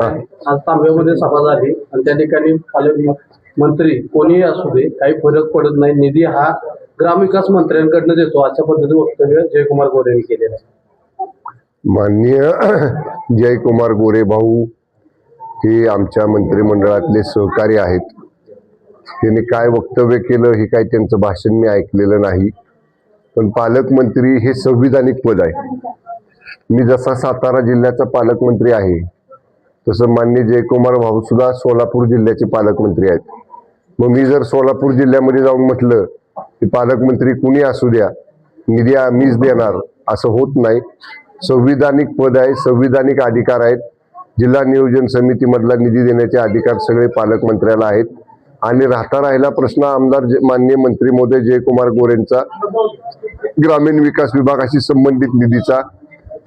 आज तांब्यामध्ये सभा झाली आणि त्या ठिकाणी पालक मंत्री कोणीही असू दे काही फरक पडत नाही. निधी हा ग्रामविकास मंत्र्यांकडनं देतो. अशा पद्धतीने वक्तव्य जयकुमार गोरे यांनी केलेलं आहे. माननीय जयकुमार गोरे भाऊ हे आमच्या मंत्रिमंडळातले सहकारी आहेत. त्यांनी काय वक्तव्य केलं हे काय त्यांचं भाषण मी ऐकलेलं नाही. पण पालकमंत्री हे संविधानिक पद आहे. मी जसा सातारा जिल्ह्याचा पालकमंत्री आहे तसं मान्य जयकुमार भाऊ सुद्धा सोलापूर जिल्ह्याचे पालकमंत्री आहेत. मग मी जर सोलापूर जिल्ह्यामध्ये जाऊन म्हटलं की पालकमंत्री कुणी असू द्या निधी आम्हीच देणार असं होत नाही. संविधानिक पद आहे संविधानिक अधिकार आहेत. जिल्हा नियोजन समितीमधला निधी देण्याचे अधिकार सगळे पालकमंत्र्याला आहेत. आणि राहता राहिला प्रश्न आमदार जे- माननीय मंत्री महोदय जयकुमार गोरेंचा ग्रामीण विकास विभागाशी संबंधित निधीचा.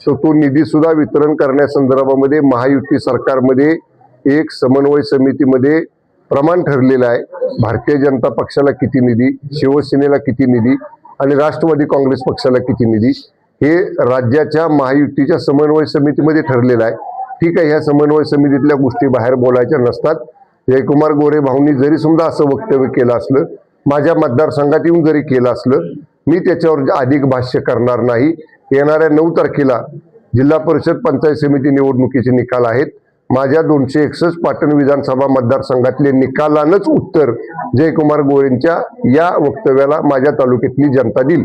तर तो निधी सुद्धा वितरण करण्यासंदर्भामध्ये महायुती सरकारमध्ये एक समन्वय समितीमध्ये प्रमाण ठरलेलं आहे. भारतीय जनता पक्षाला किती निधी शिवसेनेला किती निधी आणि राष्ट्रवादी काँग्रेस पक्षाला किती निधी हे राज्याच्या महायुतीच्या समन्वय समितीमध्ये ठरलेलं आहे. ठीक आहे ह्या समन्वय समितीतल्या गोष्टी बाहेर बोलायच्या नसतात. जयकुमार गोरे भाऊंनी जरी समजा असं वक्तव्य केलं असलं माझ्या मतदारसंघात येऊन जरी केलं असलं मी त्याच्यावर अधिक भाष्य करणार नाही. येणाऱ्या नऊ तारखेला जिल्हा परिषद पंचायत समिती निवडणुकीचे निकाल आहेत. माझ्या दोनशे एकसष्ट पाटण विधानसभा मतदारसंघातले निकालानंच उत्तर जयकुमार गोरेंच्या या वक्तव्याला माझ्या तालुक्यातली जनता देईल.